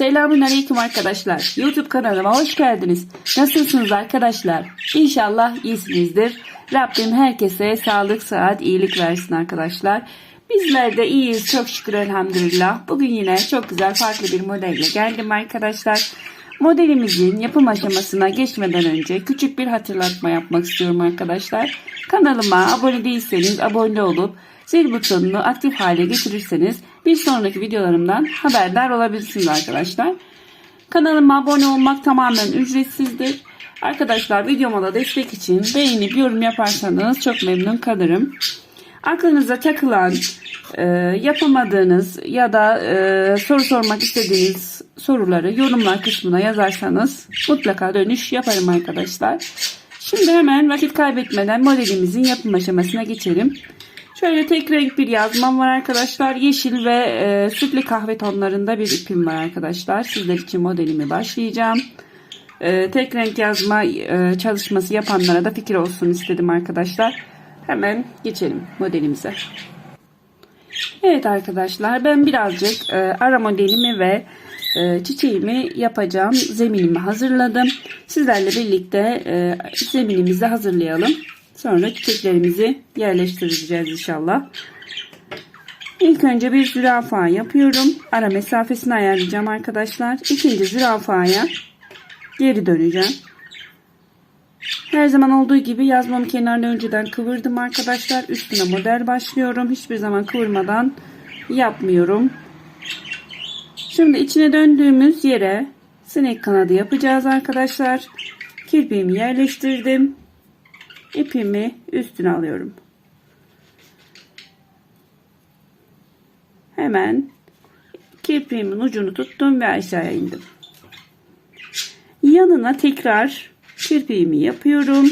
Selamun Aleyküm arkadaşlar. YouTube kanalıma hoş geldiniz. Nasılsınız arkadaşlar? İnşallah iyisinizdir. Rabbim herkese sağlık, sıhhat, iyilik versin arkadaşlar. Bizler de iyiyiz çok şükür elhamdülillah. Bugün yine çok güzel farklı bir modelle geldim arkadaşlar. Modelimizin yapım aşamasına geçmeden önce küçük bir hatırlatma yapmak istiyorum arkadaşlar. Kanalıma abone değilseniz abone olup zil butonunu aktif hale getirirseniz bir sonraki videolarımdan haberdar olabilirsiniz arkadaşlar. Kanalıma abone olmak tamamen ücretsizdir. Arkadaşlar videoma da destek için beğenip yorum yaparsanız çok memnun kalırım. Aklınıza takılan, e, yapamadığınız ya da e, soru sormak istediğiniz soruları yorumlar kısmına yazarsanız mutlaka dönüş yaparım arkadaşlar. Şimdi hemen vakit kaybetmeden modelimizin yapım aşamasına geçelim. Şöyle tek renk bir yazmam var arkadaşlar. Yeşil ve e, sütlü kahve tonlarında bir ipim var arkadaşlar. Sizler için modelimi başlayacağım. E, tek renk yazma e, çalışması yapanlara da fikir olsun istedim arkadaşlar. Hemen geçelim modelimize. Evet arkadaşlar ben birazcık e, ara modelimi ve e, çiçeğimi yapacağım zeminimi hazırladım. Sizlerle birlikte e, zeminimizi hazırlayalım. Sonra çiçeklerimizi yerleştireceğiz inşallah. İlk önce bir zürafa yapıyorum. Ara mesafesini ayarlayacağım arkadaşlar. İkinci zürafaya geri döneceğim. Her zaman olduğu gibi yazmamı kenarına önceden kıvırdım arkadaşlar. Üstüne model başlıyorum. Hiçbir zaman kıvırmadan yapmıyorum. Şimdi içine döndüğümüz yere sinek kanadı yapacağız arkadaşlar. Kirpiğimi yerleştirdim. İpimi üstüne alıyorum. Hemen kirpiğimin ucunu tuttum ve aşağıya indim. Yanına tekrar kirpiğimi yapıyorum.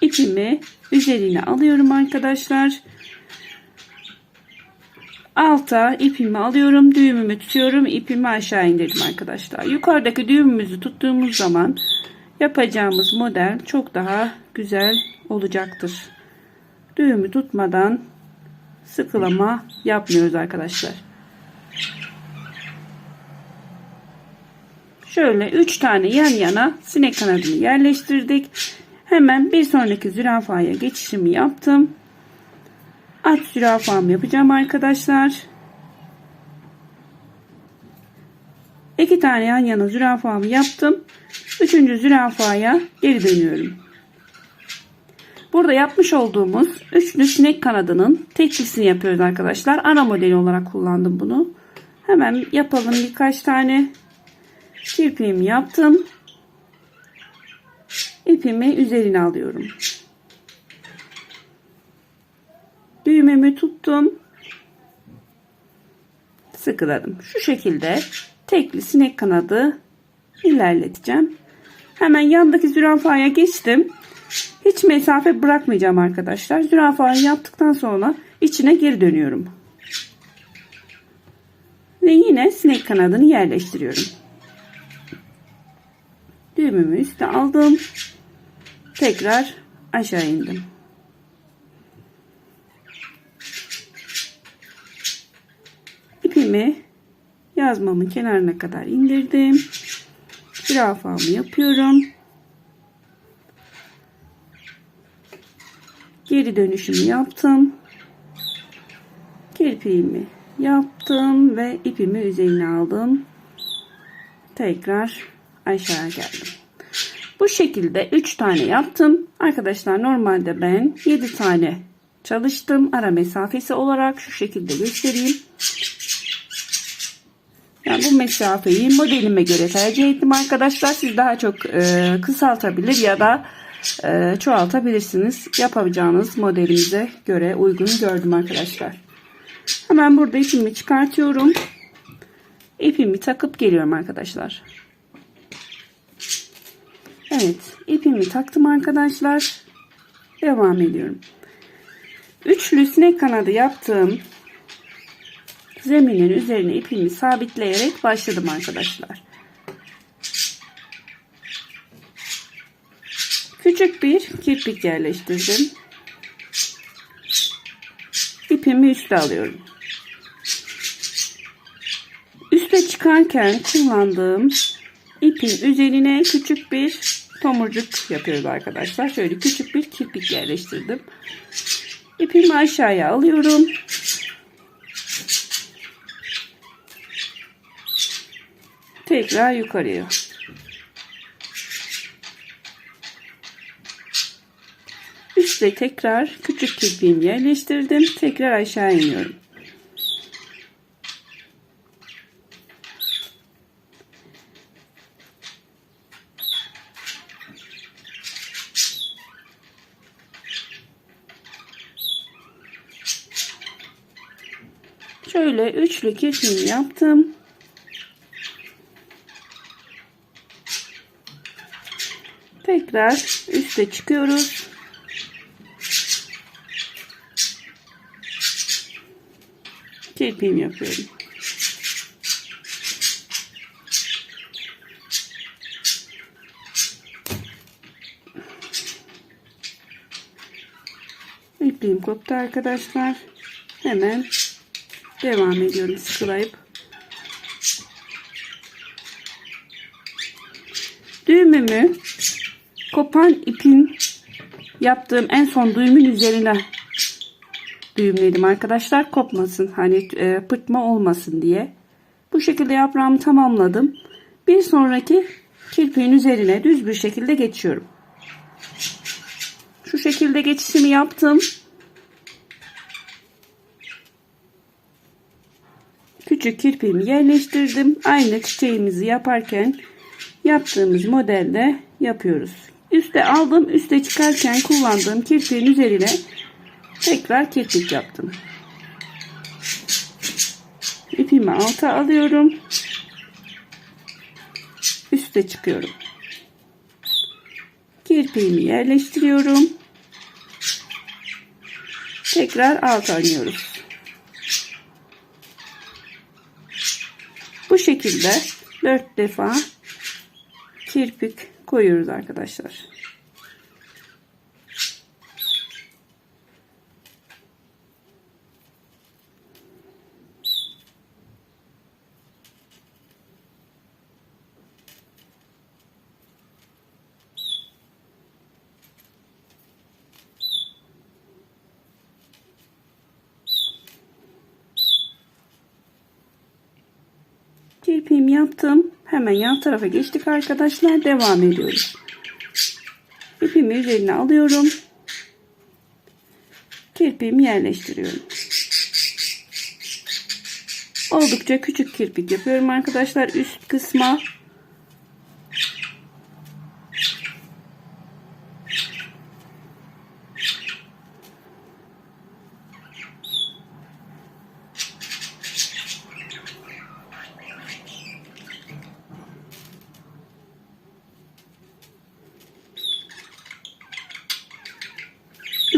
İpimi üzerine alıyorum arkadaşlar. Alta ipimi alıyorum. Düğümümü tutuyorum. ipimi aşağı indirdim arkadaşlar. Yukarıdaki düğümümüzü tuttuğumuz zaman yapacağımız model çok daha güzel olacaktır. Düğümü tutmadan sıkılama yapmıyoruz arkadaşlar. Şöyle 3 tane yan yana sinek kanadını yerleştirdik. Hemen bir sonraki zürafaya geçişimi yaptım. At zürafamı yapacağım arkadaşlar. İki tane yan yana zürafamı yaptım. Üçüncü zürafaya geri dönüyorum. Burada yapmış olduğumuz üçlü sinek kanadının teklisini yapıyoruz arkadaşlar. Ana modeli olarak kullandım bunu. Hemen yapalım birkaç tane. Kirpiğimi yaptım. İpimi üzerine alıyorum. Düğmemi tuttum. Sıkıladım. Şu şekilde tekli sinek kanadı ilerleteceğim. Hemen yandaki zürafaya geçtim. Hiç mesafe bırakmayacağım arkadaşlar. Zürafayı yaptıktan sonra içine geri dönüyorum. Ve yine sinek kanadını yerleştiriyorum. Düğümümü üste aldım. Tekrar aşağı indim. İpimi yazmamın kenarına kadar indirdim. Zürafamı yapıyorum. Geri dönüşümü yaptım. Kirpiğimi yaptım ve ipimi üzerine aldım. Tekrar aşağı geldim. Bu şekilde 3 tane yaptım. Arkadaşlar normalde ben 7 tane çalıştım. Ara mesafesi olarak şu şekilde göstereyim. Yani bu mesafeyi modelime göre tercih ettim arkadaşlar. Siz daha çok e, kısaltabilir ya da e, çoğaltabilirsiniz. Yapacağınız modelinize göre uygun gördüm arkadaşlar. Hemen burada ipimi çıkartıyorum. İpimi takıp geliyorum arkadaşlar. Evet ipimi taktım arkadaşlar. Devam ediyorum. Üçlü sinek kanadı yaptığım zeminin üzerine ipimi sabitleyerek başladım arkadaşlar. Küçük bir kirpik yerleştirdim. İpimi üste alıyorum. Üste çıkarken kullandığım ipin üzerine küçük bir tomurcuk yapıyoruz arkadaşlar. Şöyle küçük bir kirpik yerleştirdim. İpimi aşağıya alıyorum. Tekrar yukarıya. Üste tekrar küçük kirpiğimi yerleştirdim. Tekrar aşağı iniyorum. Şöyle üçlü kirpiğimi yaptım. Tekrar üste çıkıyoruz. Kirpiğimi yapıyorum. İpliğim koptu arkadaşlar. Hemen devam ediyorum sıkılayıp. Düğümümü kopan ipin yaptığım en son düğümün üzerine düğümledim. Arkadaşlar kopmasın hani e, pırtma olmasın diye. Bu şekilde yaprağımı tamamladım. Bir sonraki kirpiğin üzerine düz bir şekilde geçiyorum. Şu şekilde geçişimi yaptım. Küçük kirpiğimi yerleştirdim. Aynı çiçeğimizi yaparken yaptığımız modelde yapıyoruz üste aldım üste çıkarken kullandığım kirpiğin üzerine tekrar kirpik yaptım. İpimi alta alıyorum. Üste çıkıyorum. Kirpiğimi yerleştiriyorum. Tekrar alta iniyoruz. Bu şekilde 4 defa kirpik koyuyoruz arkadaşlar. Kirpiğimi yaptım. Hemen yan tarafa geçtik arkadaşlar. Devam ediyoruz. İpimi üzerine alıyorum. Kirpiğimi yerleştiriyorum. Oldukça küçük kirpik yapıyorum arkadaşlar üst kısma.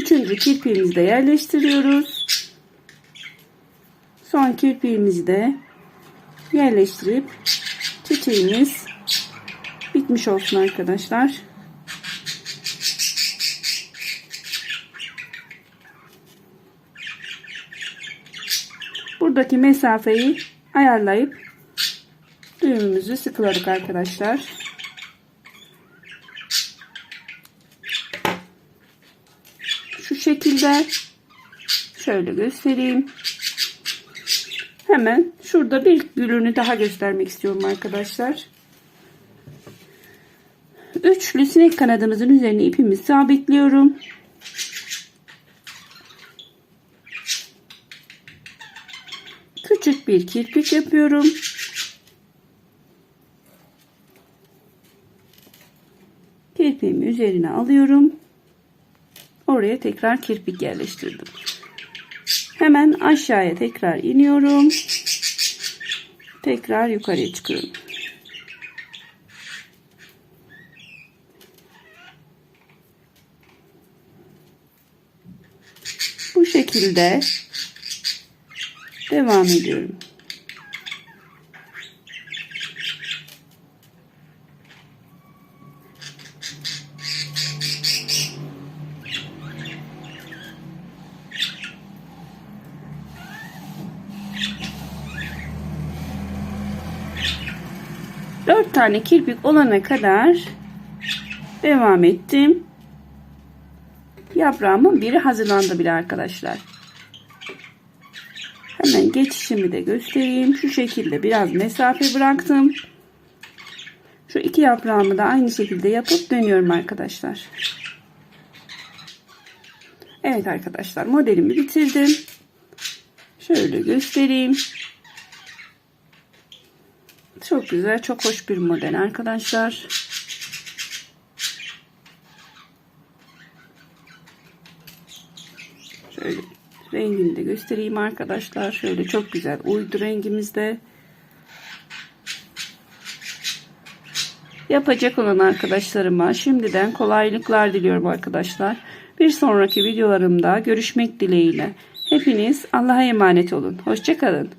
Üçüncü kirpiğimizi de yerleştiriyoruz. Son kirpiğimizi de yerleştirip çiçeğimiz bitmiş olsun arkadaşlar. Buradaki mesafeyi ayarlayıp düğümümüzü sıkıladık arkadaşlar. Şekilde şöyle göstereyim. Hemen şurada bir gülünü daha göstermek istiyorum arkadaşlar. Üçlü sinek kanadımızın üzerine ipimi sabitliyorum. Küçük bir kirpik yapıyorum. Kirpiğimi üzerine alıyorum. Oraya tekrar kirpik yerleştirdim. Hemen aşağıya tekrar iniyorum. Tekrar yukarıya çıkıyorum. Bu şekilde devam ediyorum. 4 tane kirpik olana kadar devam ettim. Yaprağımın biri hazırlandı bile arkadaşlar. Hemen geçişimi de göstereyim. Şu şekilde biraz mesafe bıraktım. Şu iki yaprağımı da aynı şekilde yapıp dönüyorum arkadaşlar. Evet arkadaşlar modelimi bitirdim. Şöyle göstereyim. Çok güzel, çok hoş bir model arkadaşlar. Şöyle rengini de göstereyim arkadaşlar. Şöyle çok güzel uydu rengimizde. Yapacak olan arkadaşlarıma şimdiden kolaylıklar diliyorum arkadaşlar. Bir sonraki videolarımda görüşmek dileğiyle. Hepiniz Allah'a emanet olun. Hoşçakalın.